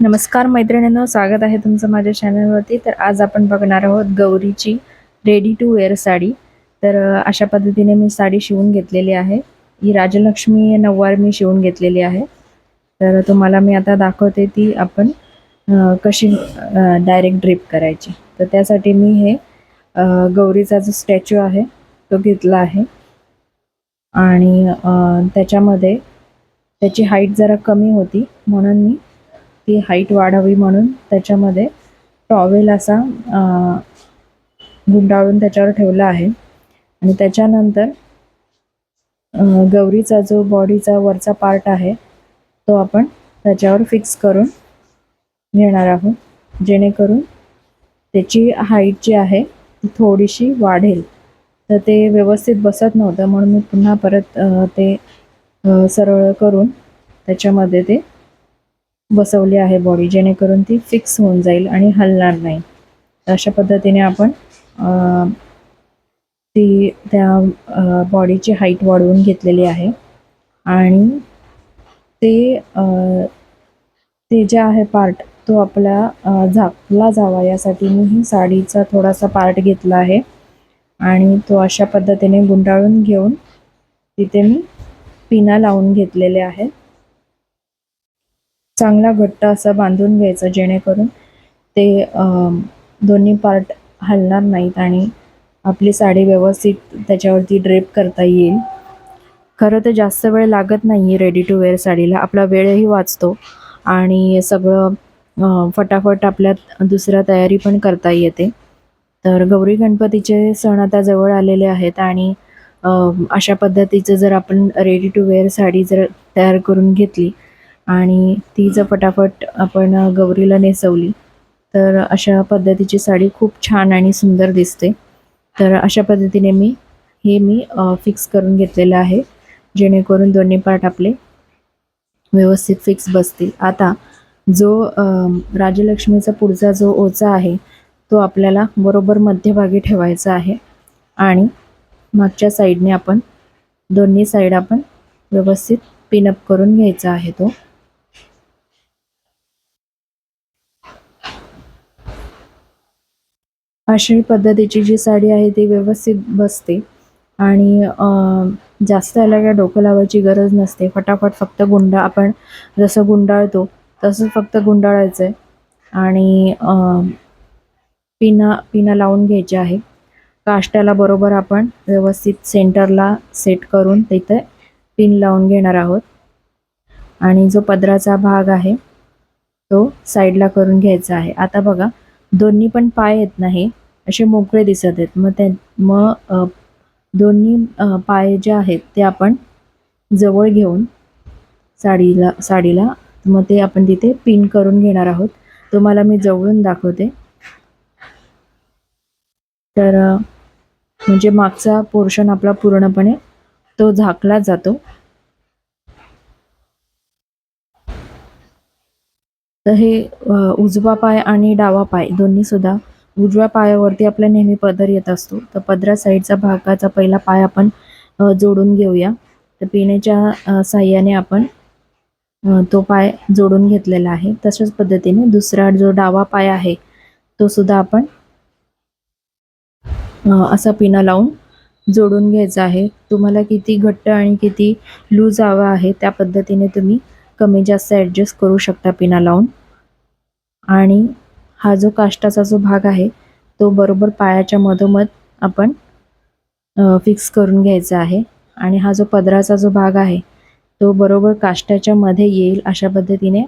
नमस्कार मैत्रिणींनो स्वागत आहे तुमचं माझ्या चॅनलवरती तर आज आपण बघणार आहोत गौरीची रेडी टू वेअर साडी. तर अशा पद्धतीने मी साडी शिवून घेतलेली आहे. ही राजलक्ष्मी नऊवार मी शिवून घेतलेली आहे. तर तुम्हाला मी आता दाखवते ती आपण कशी डायरेक्ट ड्रिप करायची. तर त्यासाठी मी हे गौरीचा जो स्टॅच्यू आहे तो घेतला आहे. आणि त्याच्यामध्ये त्याची हाईट जरा कमी होती म्हणून मी ती हाईट वाढावी म्हणून त्याच्यामध्ये टॉवेल असा गुंडाळून त्याच्यावर ठेवला आहे. आणि त्याच्यानंतर गौरीचा जो बॉडीचा वरचा पार्ट आहे तो आपण त्याच्यावर फिक्स करून घेणार आहोत. जेणेकरून त्याची हाईट जी आहे ती थोडीशी वाढेल. तर ते व्यवस्थित बसत नव्हतं म्हणून मी पुन्हा परत ते सरळ करून त्याच्यामध्ये ते बसवली आहे बॉडी जेणेकरून ती फिक्स होऊन जाईल आणि हलणार नाही. अशा पद्धतीने आपण ती त्या बॉडीची हाईट वाढवून घेतलेली आहे. आणि ते ते जे आहे पार्ट तो आपला झाकला जावा यासाठी मी ही साडीचा थोडासा पार्ट घेतला आहे. आणि तो अशा पद्धतीने गुंडाळून घेऊन तिथे मी पिना लावून घेतलेले आहेत चांगला घट्ट असं बांधून घ्यायचं जेणेकरून ते दोन्ही पार्ट हलणार नाहीत आणि आपली साडी व्यवस्थित त्याच्यावरती ड्रेप करता येईल. खरं तर जास्त वेळ लागत नाही रेडी टू वेअर साडीला. आपला वेळही वाचतो आणि सगळं फटाफट आपल्या दुसऱ्या तयारी पण करता येते. तर गौरी गणपतीचे सण आता जवळ आलेले आहेत आणि अशा पद्धतीचं जर आपण रेडी टू वेअर साडी जर तयार करून घेतली आणि ती जर पटापट आपण गौरीला नेसवली तर अशा पद्धतीची साडी खूप छान आणि सुंदर दिसते. तर अशा पद्धतीने मी हे मी फिक्स करून घेतलेलं आहे जेणेकरून दोन्ही पार्ट आपले व्यवस्थित फिक्स बसतील. आता जो राजलक्ष्मीचा पुढचा जो ओचा आहे तो आपल्याला बरोबर मध्यभागी ठेवायचा आहे आणि मागच्या साईडने आपण दोन्ही साईड आपण व्यवस्थित पिनअप करून घ्यायचा आहे तो. अशी पद्धतीची जी साडी आहे ती व्यवस्थित बसते. आणि जास्त याला काय डोकं लावायची गरज नसते. फटाफट फक्त गुंडा आपण जसं गुंडाळतो तसंच फक्त गुंडाळायचं आहे आणि पिना पिना लावून घ्यायची आहे. काष्ट्याला बरोबर आपण व्यवस्थित सेंटरला सेट करून तिथे पिन लावून घेणार आहोत. आणि जो पदराचा भाग आहे तो साईडला करून घ्यायचा आहे. आता बघा दोन्ही पण पाय येत नाही. असे मोकळे दिसत आहेत. मग त्या मग दोन्ही पाय जे आहेत ते आपण जवळ घेऊन साडीला साडीला मग ते आपण तिथे पिन करून घेणार आहोत. तुम्हाला मी जवळून दाखवते. तर म्हणजे मागचा पोर्शन आपला पूर्णपणे तो झाकला जातो. तर हे उजवा पाय आणि डावा पाय दोन्ही सुद्धा उजव्या पायावरती आपला नेहमी पदर येत असतो. तर पदरा साईडचा भागाचा पहिला पाय आपण जोडून घेऊया. तर पिण्याच्या साह्याने आपण तो पाय जोडून घेतलेला आहे. तशाच पद्धतीने दुसरा जो डावा पाय आहे तो सुद्धा आपण असा पिना लावून जोडून घ्यायचा आहे. तुम्हाला किती घट्ट आणि किती लूज हवा आहे त्या पद्धतीने तुम्ही कमी जास्त ॲडजस्ट करू शकता पिना लावून. आणि हा जो काष्टाचा जो भाग आहे तो बरोबर पायाच्या मधोमध आपण फिक्स करून घ्यायचा आहे. आणि हा जो पदराचा जो भाग आहे तो बरोबर काष्टाच्या मध्ये येईल अशा पद्धतीने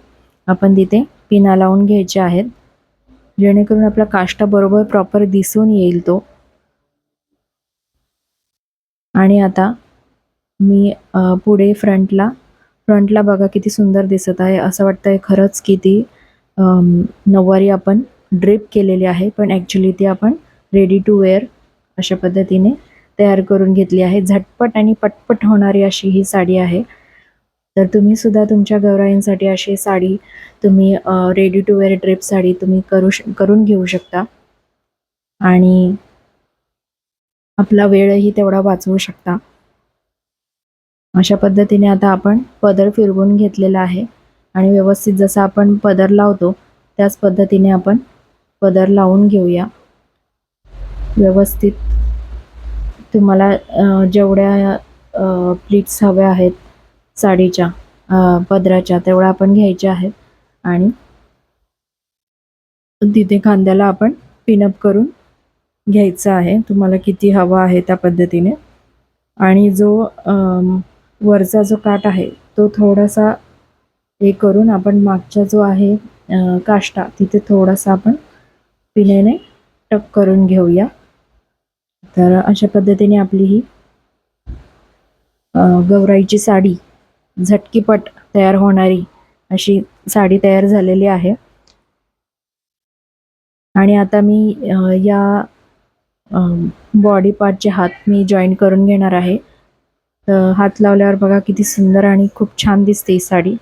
आपण तिथे पिना लावून घ्यायचे आहेत. जेणेकरून आपला काष्टा बरोबर प्रॉपर दिसून येईल तो. आणि आता मी पुढे फ्रंटला फ्रंटला बघा किती सुंदर दिसत आहे. असं वाटतंय खरंच किती नऊवारी आपण ड्रेप केलेली आहे पण ॲक्च्युली ती आपण रेडी टू वेअर अशा पद्धतीने तयार करून घेतली आहे. झटपट आणि पटपट होणारी अशी ही साडी आहे. तर तुम्ही सुद्धा तुमच्या गौराईंसाठी अशी साडी तुम्ही ready to wear drape sari तुम्ही करू श करून घेऊ शकता. आणि आपला वेळही तेवढा वाचवू शकता. अशा पद्धतीने आता आपण पदर फिरवून घेतलेला आहे. आणि व्यवस्थित जसं आपण पदर लावतो त्याच पद्धतीने आपण पदर लावून घेऊया. व्यवस्थित. तुम्हाला जेवढ्या प्लीट्स हव्या आहेत साडीच्या पदराच्या तेवढ्या आपण घ्यायच्या आहेत. आणि तिथे खांद्याला आपण पिनअप करून घ्यायचं आहे. तुम्हाला किती हवा आहे त्या पद्धतीने. आणि जो वरचा जो काठ आहे तो थोडासा हे करून आपण मागचा जो आहे काष्टा तिथे थोडासा आपण पिण्याने टक करून घेऊया. तर अशा पद्धतीने आपली ही गौराईची साडी झटकीपट तयार होणारी अशी साडी तयार झालेली आहे. आणि आता मी या बॉडी पार्टचे हात मी जॉईन करून घेणार आहे. तर हात लावल्यावर बघा किती सुंदर आणि खूप छान दिसते ही साडी.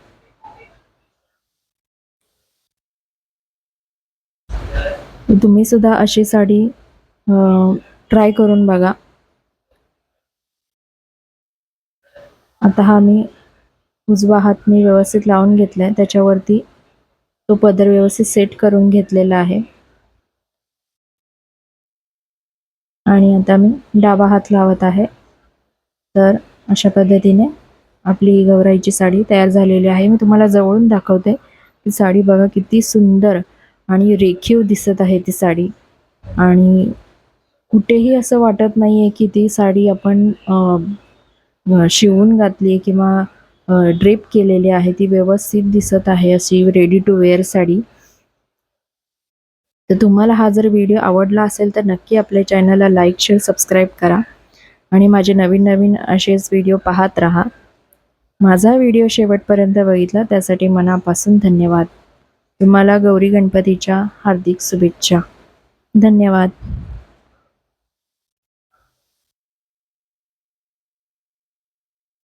तुम्ही सुद्धा अशी साडी ट्राय करून बघा. आता हा मी उजवा हात मी व्यवस्थित लावून घेतलाय. त्याच्यावरती तो पदर व्यवस्थित सेट करून घेतलेला आहे. आणि आता मी डावा हात लावत आहे. तर अशा पद्धतीने आपली ही गौराईची साडी तयार झालेली आहे. मी तुम्हाला जवळून दाखवते. ती साडी बघा किती सुंदर. आणि रेखीव दिसत आहे ती साडी. आणि कुठेही असं वाटत नाही आहे की ती साडी आपण शिवून घातली आहे किंवा ड्रेप केलेली आहे ती व्यवस्थित दिसत आहे अशी रेडी टू वेअर साडी. तर तुम्हाला हा जर व्हिडिओ आवडला असेल तर नक्की आपल्या चॅनलला लाईक शेअर सबस्क्राईब करा. आणि माझे नवीन नवीन असेच व्हिडिओ पाहत राहा. माझा व्हिडिओ शेवटपर्यंत बघितला त्यासाठी मनापासून धन्यवाद. तुम्हाला गौरी गणपतीच्या हार्दिक शुभेच्छा. धन्यवाद.